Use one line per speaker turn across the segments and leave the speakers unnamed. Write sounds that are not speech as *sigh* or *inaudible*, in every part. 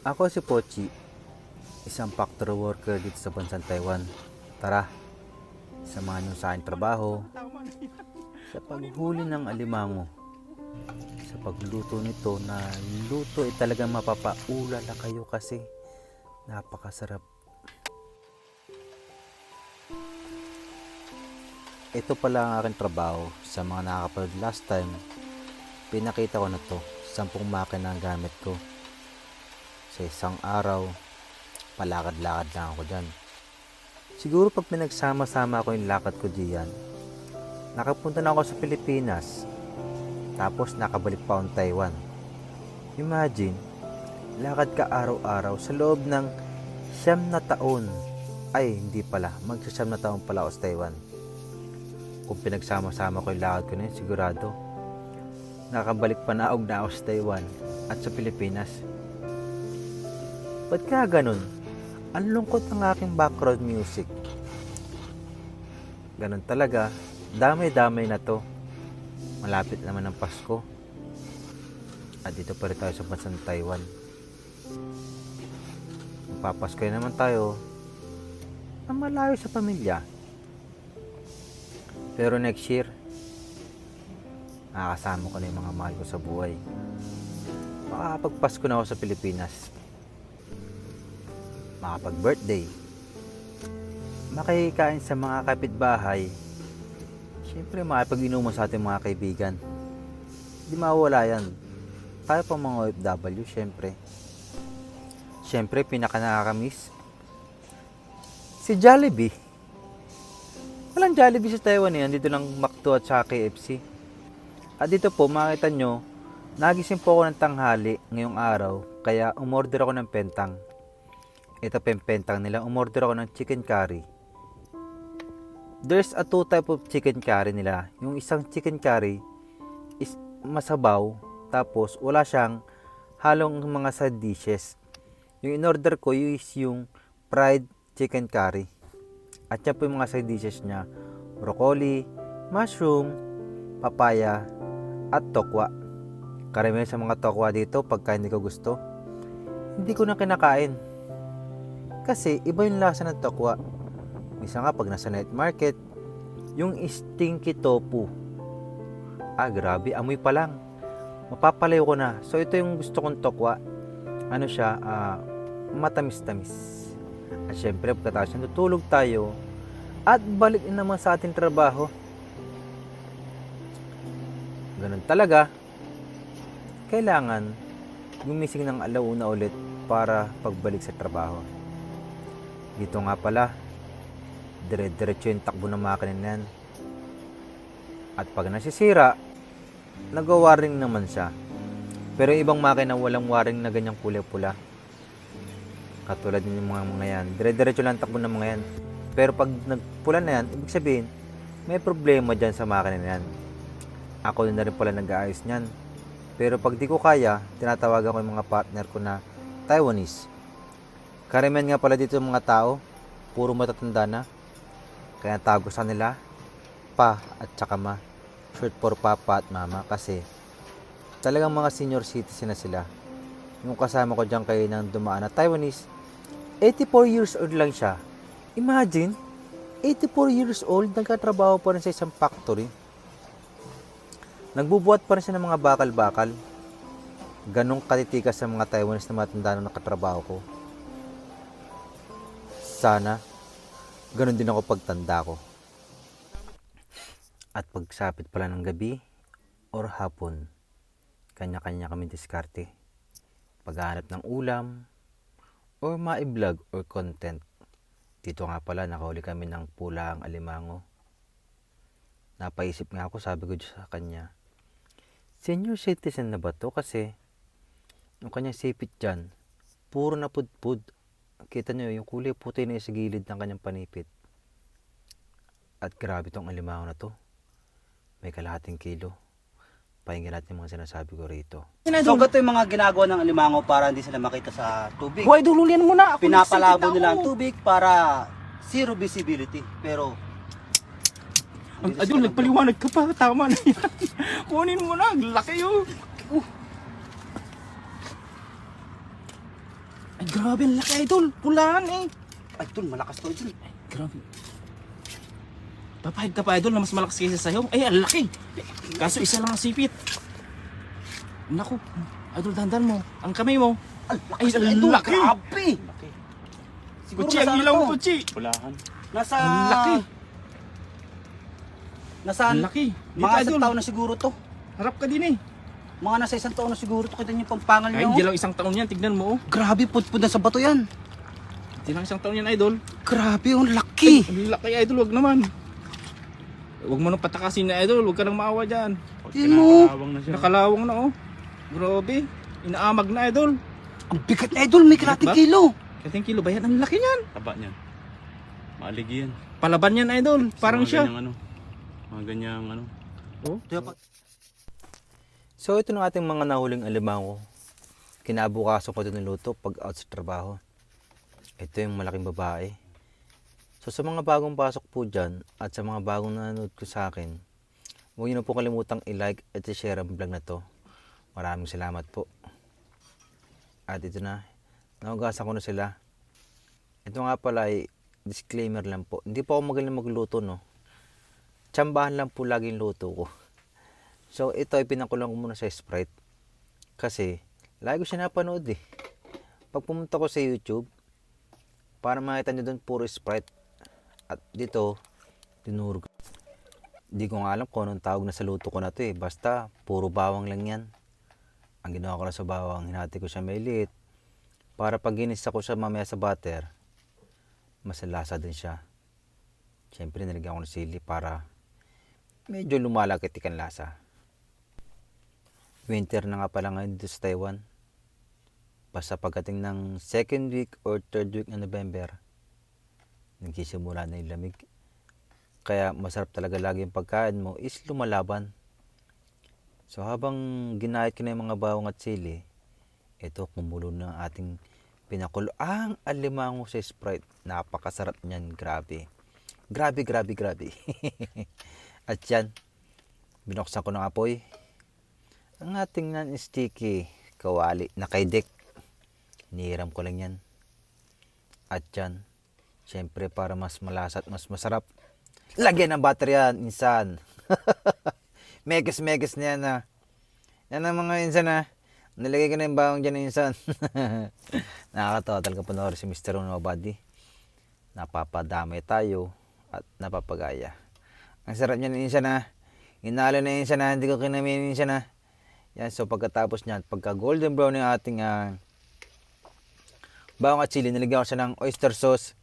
Ako si Pochi, isang factory worker dito sa bansang Taiwan. Tara, samahan niyo sa aking trabaho sa paghuli ng alimango. Sa pagluto nito na luto ay talagang mapapaulala kayo kasi napakasarap. Ito pala ang aking trabaho sa mga nakakapanood last time. Pinakita ko na to, sampung makina ang gamit ko sa isang araw, palakad-lakad lang ako dyan. Siguro pag pinagsama-sama ko yung lakad ko diyan, nakapunta na ako sa Pilipinas, tapos nakabalik pa akong Taiwan. Imagine, lakad ka araw-araw sa loob ng siyam na taon. Ay, hindi pala, magsasyam na taon pala ako sa Taiwan. Kung pinagsama-sama ko yung lakad ko na yun, sigurado, nakabalik pa na na ako sa Taiwan at sa Pilipinas. Ba't kaya ganun? Ang lungkot ng aking background music. Ganun talaga. Damay-damay na to. Malapit naman ang Pasko. At dito pa rin tayo sa bansang Taiwan. Magpapasko naman tayo na malayo sa pamilya. Pero next year, nakakasama ko na yung mga mahal ko sa buhay. Makakapagpasko na ako sa Pilipinas makapag-birthday, makikain sa mga kapitbahay, siyempre makipag-inuman sa ating mga kaibigan. Hindi mawala yan. Tayo pa mga OFW, siyempre. Siyempre, pinaka nakakamiss. Si Jollibee. Walang Jollibee sa Taiwan yan. Dito lang McDo at saka KFC. At dito po, makita nyo, nagising po ako ng tanghali ngayong araw. Kaya umorder ako ng pentang ito pempentang nila, umorder ako ng chicken curry. There's a two type of chicken curry nila. Yung isang chicken curry is masabaw, tapos wala siyang halong mga side dishes. Yung in-order ko is yung fried chicken curry. At yan po yung mga side dishes niya. Broccoli, mushroom, papaya, at tokwa. Karamihan sa mga tokwa dito, pagka hindi ko gusto, hindi ko na kinakain. Kasi iba yung lasa ng tokwa. Misa nga pag nasa night market, yung stinky tofu. Ah, grabe, amoy pa lang. Mapapalayo ko na. So ito yung gusto kong tokwa. Ano siya, ah, matamis-tamis. At syempre, pagkatapos nyo, tutulog tayo. At balik na naman sa ating trabaho. Ganun talaga. Kailangan gumising ng alauna ulit para pagbalik sa trabaho. Dito nga pala, dire-diretso yung takbo ng makina na yan. At pag nasisira, nag-waring naman siya. Pero ibang makina walang waring na ganyang kulay pula. Katulad ng mga mga yan. Dire-diretso lang ang takbo ng mga yan. Pero pag nagpula na yan, ibig sabihin, may problema dyan sa makina na yan. Ako na rin pala nag-aayos niyan. Pero pag di ko kaya, tinatawagan ko yung mga partner ko na Taiwanese. Karamihan nga pala dito mga tao, puro matatanda na. Kaya tago sa nila, pa at saka ma. Short for papa at mama kasi talagang mga senior citizen na sila. Yung kasama ko dyan kayo ng dumaan na Taiwanese, 84 years old lang siya. Imagine, 84 years old, nagkatrabaho pa rin sa isang factory. Nagbubuhat pa rin siya ng mga bakal-bakal. Ganong katitikas sa mga Taiwanese na matanda na nakatrabaho ko. Sana, ganun din ako pagtanda ko. At pagsapit pala ng gabi or hapon, kanya-kanya kami diskarte. Paghahanap ng ulam, or ma-vlog or content. Dito nga pala, nakahuli kami ng pulang alimango. Napaisip nga ako, sabi ko sa kanya, senior citizen na ba to? Kasi, yung kanyang sipit dyan, puro na pudpud kita nyo yung kulay puti na yung sa gilid ng kanyang panipit. At grabe tong alimango na to. May kalahating kilo. Pakinggan natin yung mga sinasabi ko rito.
So, gato yung mga ginagawa ng alimango para hindi sila makita sa tubig.
Huwag dululian mo na. Ako
Pinapalabo nila ang tubig para zero visibility. Pero,
Ang adyo, nagpaliwanag ka pa. Tama na yan. *laughs* Kunin mo na. Ang laki oh. Ay, grabe, ang laki idol. Pulaan eh.
Ay, Idol, malakas to, Idol.
Grabe. Papahid ka pa idol na mas malakas kaysa sa'yo. Ay, ang laki. Kaso isa lang ang sipit. Naku, idol dandan mo. Ang kamay mo. Ay,
Ay,
ang
Idol,
laki.
grabe. Siguro nasa
ang
ano
ilaw mo, kutsi.
Pulahan.
Nasa...
Ang laki.
Nasa...
Ang laki. Dito
Mga isang
idol.
taon na siguro to.
Harap ka din eh.
Mga nasa isang taon na siguro to. Kita niyo yung pampangal
Ay,
niya.
hindi
oh.
lang isang taon yan. Tignan mo oh.
Grabe, pudpud na sa bato yan.
Hindi lang isang taon yan idol.
Grabe, ang laki.
Ang laki idol, wag naman. Huwag mo nang patakasin na idol. Huwag ka nang maawa dyan.
Yun mo.
pinakalawang na siya.
Nakalawang na oh. Grabe. Inaamag na idol.
Ang bigat na, Idol. May kalating
Ba?
kilo.
Kating kilo ba yan? Ang laki niyan.
Taba niyan. Maaligi yan.
Palaban yan idol. Parang
Mga
siya.
ganyang ano. Mga ganyang ano.
Kaya pag...
So ito ng ating mga nahuling alimango. Kinabukaso ko ito niluto pag out sa trabaho. Ito yung malaking babae. So sa mga bagong pasok po dyan at sa mga bagong nanonood ko sa akin, huwag niyo na po kalimutang i-like at i-share ang vlog na to. Maraming salamat po. At ito na, naugasan ko na sila. Ito nga pala ay disclaimer lang po. Hindi po ako magaling magluto no. Tsambahan lang po laging luto ko. So ito ay pinakulang ko muna sa Sprite. Kasi lagi ko siya napanood eh. Pag pumunta ko sa YouTube, para makita nyo doon puro Sprite. At dito, tinuro ko. Di ko nga alam kung anong tawag na sa luto ko na to eh. Basta, puro bawang lang yan. Ang ginawa ko na sa bawang, hinati ko siya may liit. Para pag ginisa ko siya mamaya sa butter, masalasa din siya. Siyempre, nilagyan ko ng sili para medyo lumalagit ikan lasa. Winter na nga pala ngayon dito sa Taiwan. Basta pagdating ng second week or third week ng November, nagsisimula na yung lamig. Kaya masarap talaga lagi yung pagkain mo is lumalaban. So habang ginahit ko na yung mga bawang at sili, ito kumulo na ang ating pinakulo. Ang alimango sa Sprite. Napakasarap niyan. Grabe. Grabe, grabe, grabe. *laughs* at yan, binuksan ko ng apoy. Ang ating non-sticky kawali na kay Dick. Nihiram ko lang yan. At yan, syempre para mas malasa at mas masarap, lagyan ng battery yan, insan. *laughs* megas-megas na yan na. Yan ang mga insan na. Nilagay ko na yung bawang dyan na insan. *laughs* Nakakatawa talaga panoorin si Mr. Uno Body. Napapadamay tayo at napapagaya. Ang sarap niyan insan na. Inalo na insan na, hindi ko kinamin insan na. Yan, so pagkatapos niyan, pagka golden brown yung ating ah, bawang at chili, nilagyan ko siya ng oyster sauce.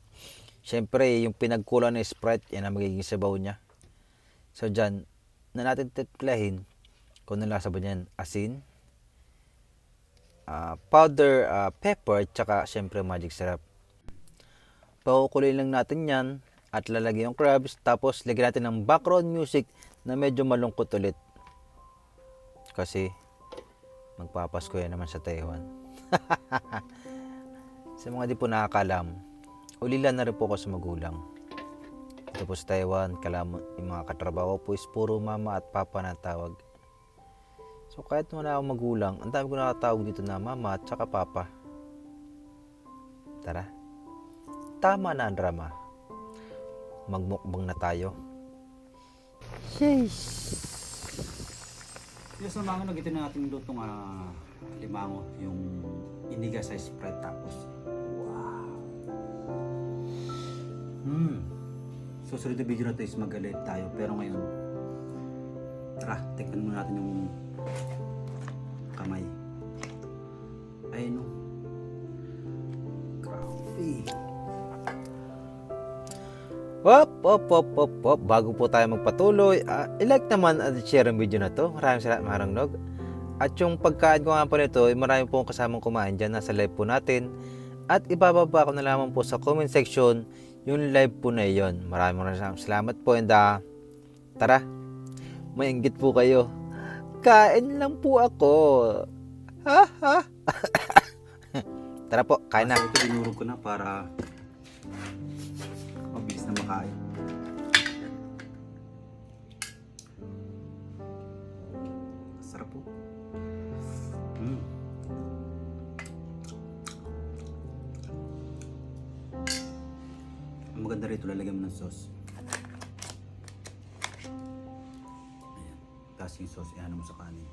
Siyempre, yung pinagkulang na Sprite, yan ang magiging sabaw niya. So dyan, na natin tiplahin kung ano lasa ba niyan. Asin, ah, powder ah, pepper, tsaka siyempre magic syrup. Pakukuloy lang natin yan at lalagyan yung crabs. Tapos lagyan natin ng background music na medyo malungkot ulit. Kasi magpapasko yan naman sa Taiwan. *laughs* sa mga di po nakakalam, ulila na rin po ako sa magulang. Ito po sa Taiwan, kalam, yung mga katrabaho po is puro mama at papa na tawag. So kahit wala akong magulang, ang dami ko nakatawag dito na mama at saka papa. Tara. Tama na ang drama. Magmukbang na tayo.
Yes, sa mga nagito na natin lutong uh, limango, yung iniga sa Sprite tapos. Wow! Hmm. Susunod na video na ito is magalit tayo pero ngayon tara, tikman muna natin yung kamay. Ayun no.
Hop, hop, hop, hop, hop. Bago po tayo magpatuloy, ah, i-like naman at share ang video na to. Maraming salamat, Marang Nog. At yung pagkain ko nga po nito, ay marami po kasamang kumain dyan. Nasa live po natin. At ibababa ko na lamang po sa comment section yung live po na iyon. Maraming maraming salamat po. And ah, tara, maingit po kayo. Kain lang po ako. Ha, ha. *laughs* tara po, kain na.
Ito dinurog ko na para makakain. Sarap po. Mm. Ang maganda rito, lalagyan mo ng sauce. Ayan. Tapos yung sauce, ihano mo sa kanin.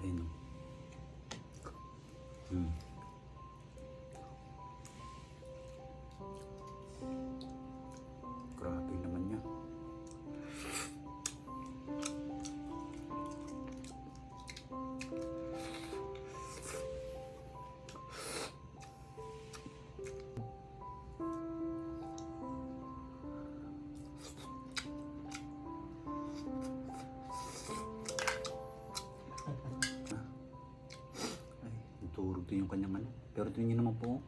Ayun. Mm. Yung kanyang ano. Pero tingnan niyo naman po.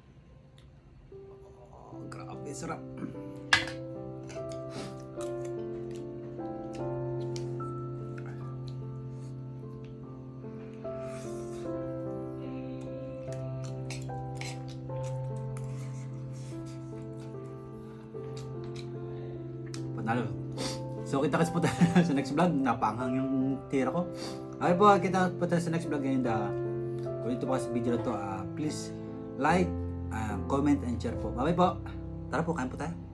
Oh, grabe, sarap. Panalo. So kita kasi po tayo *laughs* sa next vlog. Napanghang yung tira ko. Okay po, kita po tayo sa next vlog ngayon. Da, kung ito po kasi video na to, ah, please like, ah, comment, and share po. Bye po. Tara po, kain po tayo.